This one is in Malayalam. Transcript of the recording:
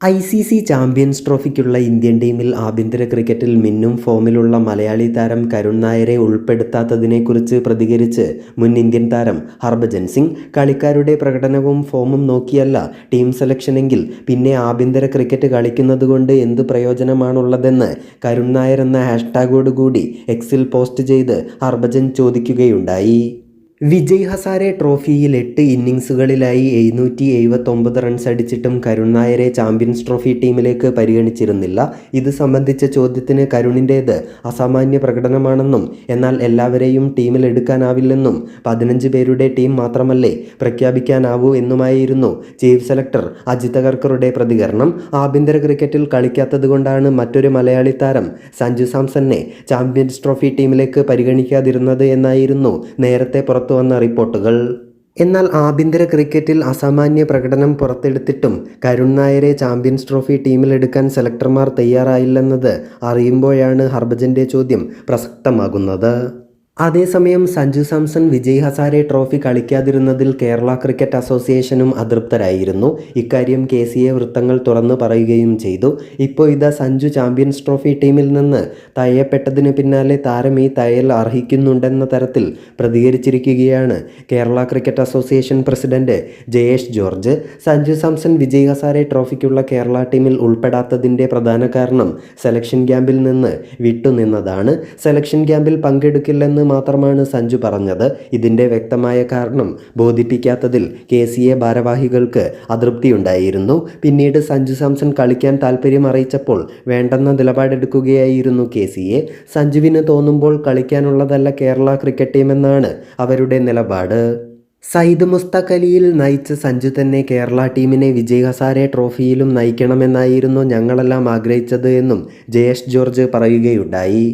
ഐ സി സി ചാമ്പ്യൻസ് ട്രോഫിക്കുള്ള ഇന്ത്യൻ ടീമിൽ ആഭ്യന്തര ക്രിക്കറ്റിൽ മിന്നും ഫോമിലുള്ള മലയാളി താരം കരുൺ നായരെ ഉൾപ്പെടുത്താത്തതിനെക്കുറിച്ച് പ്രതികരിച്ച് മുൻ ഇന്ത്യൻ താരം ഹർഭജൻ സിംഗ് കളിക്കാരുടെ പ്രകടനവും ഫോമും നോക്കിയല്ല ടീം സെലക്ഷനെങ്കിൽ പിന്നെ ആഭ്യന്തര ക്രിക്കറ്റ് കളിക്കുന്നതുകൊണ്ട് എന്ത് പ്രയോജനമാണുള്ളതെന്ന് കരുൺ നായർ എന്ന ഹാഷ്ടാഗോടുകൂടി എക്സിൽ പോസ്റ്റ് ചെയ്ത് ഹർഭജൻ ചോദിക്കുകയുണ്ടായി. വിജയ് ഹസാരെ ട്രോഫിയിൽ എട്ട് ഇന്നിങ്സുകളിലായി എഴുന്നൂറ്റി എഴുപത്തൊമ്പത് റൺസ് അടിച്ചിട്ടും കരുൺ നായരെ ചാമ്പ്യൻസ് ട്രോഫി ടീമിലേക്ക് പരിഗണിച്ചിരുന്നില്ല. ഇത് സംബന്ധിച്ച ചോദ്യത്തിന് കരുണിന്റേത് അസാമാന്യ പ്രകടനമാണെന്നും എന്നാൽ എല്ലാവരെയും ടീമിൽ എടുക്കാനാവില്ലെന്നും പതിനഞ്ച് പേരുടെ ടീം മാത്രമല്ലേ പ്രഖ്യാപിക്കാനാവൂ എന്നുമായിരുന്നു ചീഫ് സെലക്ടർ അജിത് അഗർക്കറുടെ പ്രതികരണം. ആഭ്യന്തര ക്രിക്കറ്റിൽ കളിക്കാത്തതുകൊണ്ടാണ് മറ്റൊരു മലയാളി താരം സഞ്ജു സാംസനെ ചാമ്പ്യൻസ് ട്രോഫി ടീമിലേക്ക് പരിഗണിക്കാതിരുന്നത് എന്നായിരുന്നു നേരത്തെ പുറത്തു വന്ന റിപ്പോർട്ടുകൾ. എന്നാൽ ആഭ്യന്തര ക്രിക്കറ്റിൽ അസാമാന്യ പ്രകടനം പുറത്തെടുത്തിട്ടും കരുൺ നായരെ ചാമ്പ്യൻസ് ട്രോഫി ടീമിലെടുക്കാൻ സെലക്ടർമാർ തയ്യാറായില്ലെന്നത് അറിയുമ്പോഴാണ് ഹർഭജന്റെ ചോദ്യം പ്രസക്തമാകുന്നത്. അതേസമയം സഞ്ജു സാംസൺ വിജയ് ഹസാരെ ട്രോഫി കളിക്കാതിരുന്നതിൽ കേരള ക്രിക്കറ്റ് അസോസിയേഷനും അതൃപ്തരായിരുന്നു. ഇക്കാര്യം കെ സി എ വൃത്തങ്ങൾ തുറന്നു പറയുകയും ചെയ്തു. ഇപ്പോൾ ഇതാ സഞ്ജു ചാമ്പ്യൻസ് ട്രോഫി ടീമിൽ നിന്ന് തയ്യപ്പെട്ടതിന് പിന്നാലെ താരം ഈ തയ്യൽ അർഹിക്കുന്നുണ്ടെന്ന തരത്തിൽ പ്രതികരിച്ചിരിക്കുകയാണ് Kerala cricket association president Jayesh George. Sanju Samson Vijay Hazare ട്രോഫിക്കുള്ള Kerala ടീമിൽ ഉൾപ്പെടാത്തതിന്റെ പ്രധാന കാരണം സെലക്ഷൻ ക്യാമ്പിൽ നിന്ന് വിട്ടുനിന്നതാണ്. സെലക്ഷൻ ക്യാമ്പിൽ പങ്കെടുക്കില്ലെന്ന് മാത്രമാണ് സഞ്ജു പറഞ്ഞത്. ഇതിന്റെ വ്യക്തമായ കാരണം ബോധിപ്പിക്കാത്തതിൽ കെ സി എ ഭാരവാഹികൾക്ക് അതൃപ്തിയുണ്ടായിരുന്നു. പിന്നീട് സഞ്ജു സാംസൺ കളിക്കാൻ താല്പര്യം അറിയിച്ചപ്പോൾ വേണ്ടെന്ന നിലപാടെടുക്കുകയായിരുന്നു കെ സി എ സഞ്ജുവിന് തോന്നുമ്പോൾ കളിക്കാനുള്ളതല്ല കേരള ക്രിക്കറ്റ് ടീമെന്നാണ് അവരുടെ നിലപാട്. സയ്യിദ് മുസ്തഖ് അലിയിൽ നയിച്ച സഞ്ജു തന്നെ കേരള ടീമിനെ വിജയ് ഹസാരെ ട്രോഫിയിലും നയിക്കണമെന്നായിരുന്നു ഞങ്ങളെല്ലാം ആഗ്രഹിച്ചത് എന്നും ജയേഷ് ജോർജ് പറയുകയുണ്ടായി.